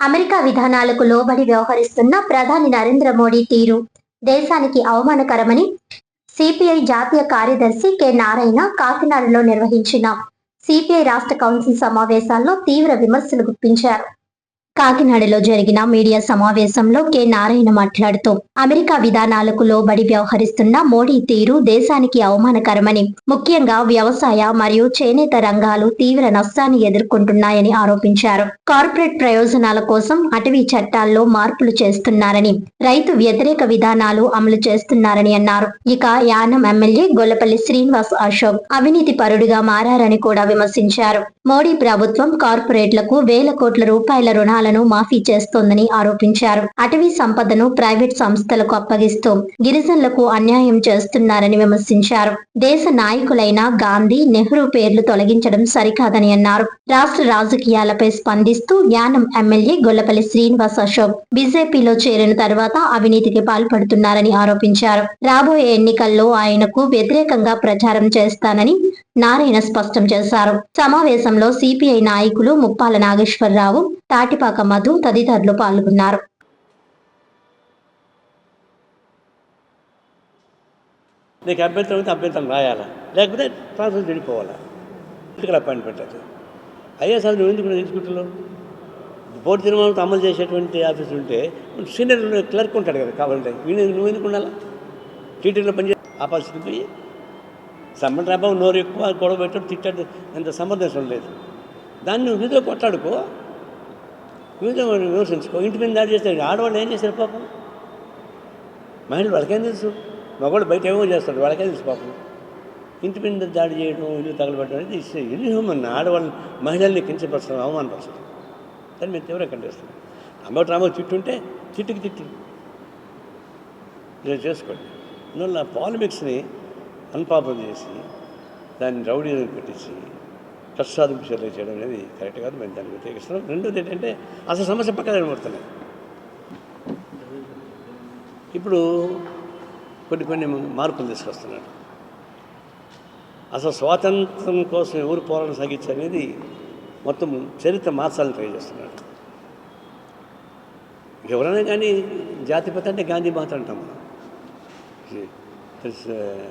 America విధానాలకు లోబడి వ్యవహరిస్తున్న ప్రధాని నరేంద్ర మోడీ తీరు దేశానికి అవమానకరమని సిపిఐ జాతీయ కార్యదర్శి కె నారాయణ కాకినాడలో నిర్వహించిన సిపిఐ రాష్ట్ర కౌన్సిల్ సమావేశాల్లో తీవ్ర విమర్శలు గుప్పించారు. కాకినాడలో జరిగిన మీడియా సమావేశంలో కె. నారాయణ మాట్లాడుతూ అమెరికా విధానాలకు లోబడి వ్యవహరిస్తున్న మోడీ తీరు దేశానికి అవమానకరమని ముఖ్యంగా వ్యవసాయ మరియు చేనేత రంగాలు తీవ్ర నష్టాన్ని ఎదుర్కొంటున్నాయని ఆరోపించారు. కార్పొరేట్ ప్రయోజనాల కోసం అటవీ చట్టాల్లో మార్పులు చేస్తున్నారని రైతు వ్యతిరేక విధానాలు అమలు చేస్తున్నారని అన్నారు. ఇక యానం ఎమ్మెల్యే గొల్లపల్లి శ్రీనివాస్ అశోక్ అవినీతి పరుడుగా మారారని కూడా విమర్శించారు. మోడీ ప్రభుత్వం కార్పొరేట్లకు వేల కోట్ల రూపాయల రుణాలను మాఫీ చేస్తోందని ఆరోపించారు. అటవీ సంపదను ప్రైవేట్ సంస్థలకు అప్పగిస్తూ గిరిజనులకు అన్యాయం చేస్తున్నారని విమర్శించారు. దేశ నాయకులైన గాంధీ నెహ్రూ పేర్లు తొలగించడం సరికాదని అన్నారు. రాష్ట్ర రాజకీయాలపై స్పందిస్తూ యానం ఎమ్మెల్యే గొల్లపల్లి శ్రీనివాస్ అశోక్ బీజేపీలో చేరిన తర్వాత అవినీతికి పాల్పడుతున్నారని ఆరోపించారు. రాబోయే ఎన్నికల్లో ఆయనకు వ్యతిరేకంగా ప్రచారం చేస్తానని నారాయణ స్పష్టం చేశారు. సమావేశంలో సిపిఐ నాయకులు ముప్పాల నాగేశ్వరరావు తాటిపాక మధు తదితరులు పాల్గొన్నారు. నీకు అభ్యంతరం అయితే అభ్యంతరం రాయాలా? లేకపోతే ట్రాన్స్ఫర్ చెడిపోవాలా? పొలిటికల్ అపాయింట్మెంట్ అది సార్ నువ్వు ఎందుకు తీసుకుంటున్నావు బోర్డు తీర్మానంతో అమలు చేసేటువంటి ఆఫీస్ ఉంటే సీనియర్ క్లర్క్ ఉంటాడు కదా కావాలంటే. నువ్వు ఎందుకు ఉండాలా? టీటీలో పనిచే ఆ పరిస్థితి పోయి సంబంధ నోరు ఎక్కువ గొడవ పెట్టాడు తిట్టాడు అంత సంబంధం లేదు. దాన్ని నువ్వు కొట్టాడుకో కొట్లాడుకో. వీధిలో విమర్శించుకో. ఇంటి మీద దాడి చేస్తాడు ఆడవాళ్ళు ఏం చేశారు పాపం? మహిళలు వాళ్ళకేం తెలుసు? మగవాళ్ళు బయట ఏమో చేస్తాడు వాళ్ళకే తెలుసు పాపం? ఇంటి మీద దాడి చేయడం ఇల్లు తగలబెట్టడం అనేది ఇస్ ఇన్హ్యూమన్ ఆడవాళ్ళని మహిళల్ని కించపరచడం అవమానపరచడం దాన్ని మేము తీవ్రంగా ఖండిస్తున్నాం అమ్మటి రామో తిట్టుంటే తిట్టుకి తిట్టి ఇలా చేసుకోండి. అందువల్ల పాలిమిక్స్ని అన్పాపులర్ చేసి దాన్ని రౌడీ పెట్టించి కష్టాదింపు చర్యలు చేయడం అనేది కరెక్ట్ కాదు. మేము దాన్ని వ్యతిరేకిస్తున్నాం. రెండోది ఏంటంటే అసలు సమస్య పక్కన కనబడుతున్నాయి ఇప్పుడు కొన్ని కొన్ని మార్పులు తీసుకొస్తున్నాడు అసలు స్వాతంత్రం కోసం ఎవరు పోరాటం సాగించారు అనేది మొత్తం చరిత్ర మార్చాలని ట్రై చేస్తున్నాడు ఎవరైనా కానీ జాతిపత అంటే గాంధీ మాత అంటాం మనం.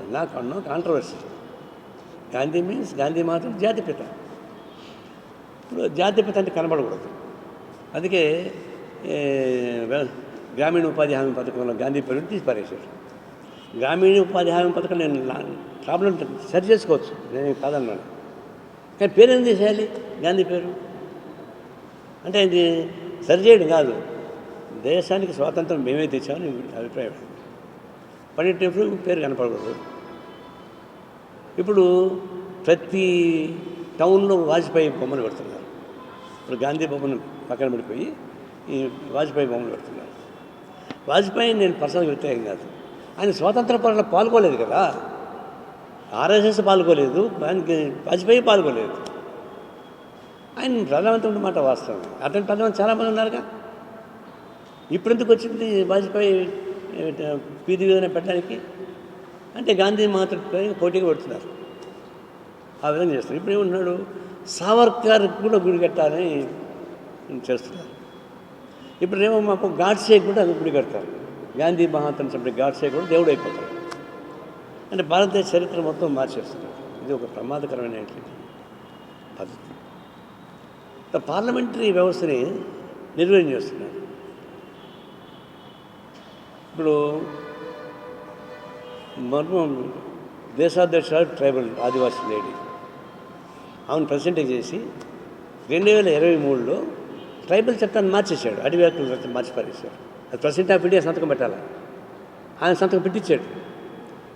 నాకు అన్నో కాంట్రవర్సీ గాంధీ మీన్స్ గాంధీ మాత్రం జాతిపిత ఇప్పుడు జాతిపిత అంటే కనబడకూడదు. అందుకే గ్రామీణ ఉపాధి హామీ పథకంలో గాంధీ పేరు తీసి పారేశారు గ్రామీణ ఉపాధి హామీ పథకం నేను నా- ప్రాబ్లం సరి చేసుకోవచ్చు. నేను కాదన్నాను. కానీ పేరు ఏం తీసేయాలి? గాంధీ పేరు? అంటే ఇది సరి చేయడం కాదు. దేశానికి స్వాతంత్రం మేమే తెచ్చామని అభిప్రాయం. పడేటప్పుడు పేరు కనపడకూడదు. ఇప్పుడు ప్రతి టౌన్లో వాజ్పేయి బొమ్మను పెడుతున్నారు. ఇప్పుడు గాంధీ బొమ్మను పక్కన పడిపోయి ఈ వాజ్పేయి బొమ్మను పెడుతున్నారు. వాజ్పేయి నేను పర్సనల్గా వ్యతిరేకం కాదు. ఆయన స్వాతంత్ర పోరాటంలో పాల్గొలేదు కదా. ఆర్ఎస్ఎస్ పాల్గొలేదు ఆయనకి వాజ్పేయి పాల్గొలేదు. ఆయన ప్రధానమంత్రి మాట వాస్తవం. అతని ప్రధానమంత్రి చాలామంది ఉన్నారుగా. ఇప్పుడు ఎందుకు వచ్చింది వాజ్పేయి పీది విధానం పెట్టడానికి? అంటే గాంధీ మాత్రం పోటీగా పెడుతున్నారు. ఆ విధంగా చేస్తారు ఇప్పుడు ఏమంటున్నాడు? సావర్కర్ కూడా గుడి కట్టాలని చేస్తున్నారు. ఇప్పుడేమో మాకు గాడ్సే కూడా గుడి కడతారు. గాంధీ మహాత్మ చంపే గాడ్సే కూడా దేవుడు అయిపోతారు అంటే భారతదేశ చరిత్ర మొత్తం మార్చేస్తున్నారు. ఇది ఒక ప్రమాదకరమైనటువంటి పద్ధతి. పార్లమెంటరీ వ్యవస్థని నిర్వహణ చేస్తున్నారు. ఇప్పుడు మర్మం దేశాధ్యక్షురాలు ట్రైబల్ ఆదివాసీ లేడీ. ఆమెను ప్రెసిడెంట్ చేసి రెండు వేల ఇరవై మూడులో ట్రైబల్ చట్టాన్ని మార్చేశాడు. అడవి హక్కుల చట్టం మార్చి పారేశాడు అది ప్రెసిడెంట్ ఆఫ్ ఇండియా సంతకం పెట్టాలి? ఆయన సంతకం పెట్టించాడు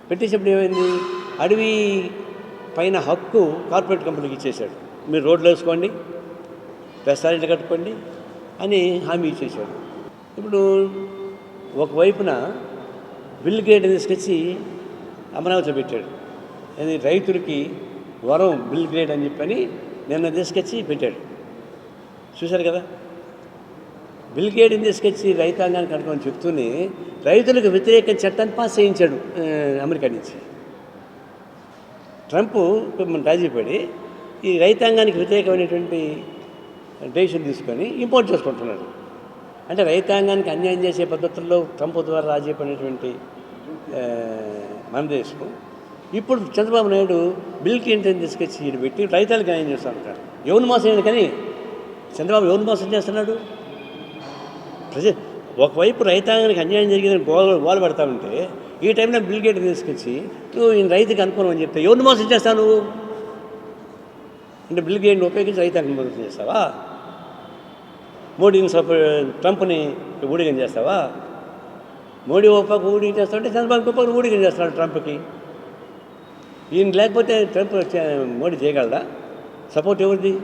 పెట్టేసినప్పుడు ఏమైంది? అడవి పైన హక్కు కార్పొరేట్ కంపెనీకి ఇచ్చేశాడు. మీరు రోడ్లు వేసుకోండి రెస్టారెంట్లు కట్టుకోండి అని హామీ ఇచ్చేశాడు. ఇప్పుడు ఒకవైపున బిల్ గేట్ తీసుకొచ్చి అమరావతిలో పెట్టాడు. అది రైతులకి వరం బిల్ గ్రేడ్ అని చెప్పని నిన్న తీసుకొచ్చి పెట్టాడు. చూశారు కదా? బిల్ గేట్ని తీసుకొచ్చి రైతాంగానికి అనుకోని చెప్తూనే రైతులకు వ్యతిరేక చట్టాన్ని పాస్ చేయించాడు అమెరికా నుంచి. ట్రంప్ కొంచెం రాజీపడి ఈ రైతాంగానికి వ్యతిరేకమైనటువంటి డెసిషన్ తీసుకొని ఇంపోర్ట్ చేసుకుంటున్నాడు. అంటే రైతాంగానికి అన్యాయం చేసే పద్ధతుల్లో ట్రంప్ ద్వారా రాజీ పడినటువంటి మన దేశం. ఇప్పుడు చంద్రబాబు నాయుడు బిల్ క్లింటన్ తీసుకొచ్చి ఈయన పెట్టి రైతాలకు న్యాయం చేస్తూ అంటారు ఎవరిని మోసం కానీ చంద్రబాబు ఎవరిని మోసం చేస్తున్నాడు? ప్రజ ఒకవైపు రైతాంగానికి అన్యాయం జరిగిందని గోల గోల పెడతా ఉంటే ఈ టైంలో బిల్ గేట్ తీసుకొచ్చి నువ్వు ఈయన రైతుకి అనుకూలం అని చెప్తే ఎవరిని మోసం చేస్తావు నువ్వు? అంటే బిల్ గేట్ని ఉపయోగించి రైతాంగం మోసం చేస్తావా? మోడీని సపో ట్రంప్ని ఊడిగం చేస్తావా? మోడీ ఒప్పకు ఊడిగం చేస్తావంటే చంద్రబాబు గొప్ప ఊడిగం చేస్తున్నాడు ట్రంప్కి. ఈయన లేకపోతే ట్రంప్ మోడీ చేయగలరా సపోర్ట్ ఎవరిది?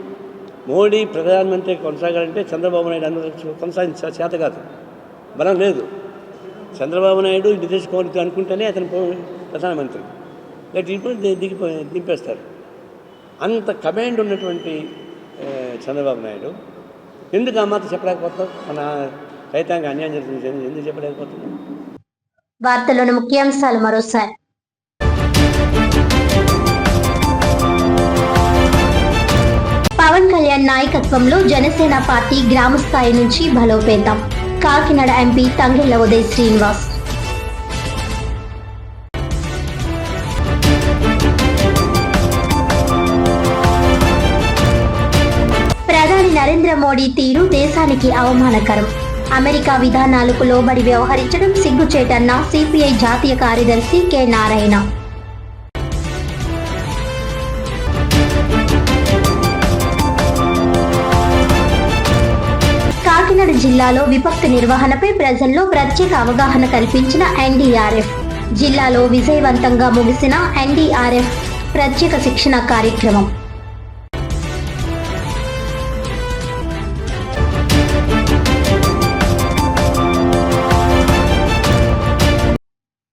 మోడీ ప్రధానమంత్రి కొనసాగాలంటే చంద్రబాబు నాయుడు అందరూ కొనసాగించ చేత కాదు. బలం లేదు. చంద్రబాబు నాయుడు నితీష్ అనుకుంటేనే అతను ప్రధానమంత్రి. లేకపోతే ఇప్పుడు దిగిపో దింపేస్తారు. అంత కమాండ్ ఉన్నటువంటి చంద్రబాబు నాయుడు ఎందుకు ఆ మాట చెప్పలేకపోతున్నాం మన రైతాంగ అన్యాయం జరుగుతుంది ఎందుకు చెప్పలేకపోతున్నాం వార్తలోని ముఖ్యాంశాలు మరోసారి. పవన్ కళ్యాణ్ నాయకత్వంలో జనసేన పార్టీ గ్రామ స్థాయి నుంచి బలోపేతం. కాకినాడ ఎంపీ తంగెళ్ళ ఉదయ్ శ్రీనివాస్. నరేంద్ర మోడీ తీరు దేశానికి అవమానకరం. అమెరికా విధానాలకు లోబడి వ్యవహరించడం సిగ్గుచేటన్న సిపిఐ జాతీయ కార్యదర్శి కె నారాయణ. కాకినాడ జిల్లాలో విపత్తు నిర్వహణపై ప్రజల్లో ప్రత్యేక అవగాహన కల్పించిన ఎన్డీఆర్ఎఫ్ జిల్లాలో విజయవంతంగా ముగిసిన ఎన్డీఆర్ఎఫ్ ప్రత్యేక శిక్షణ కార్యక్రమం.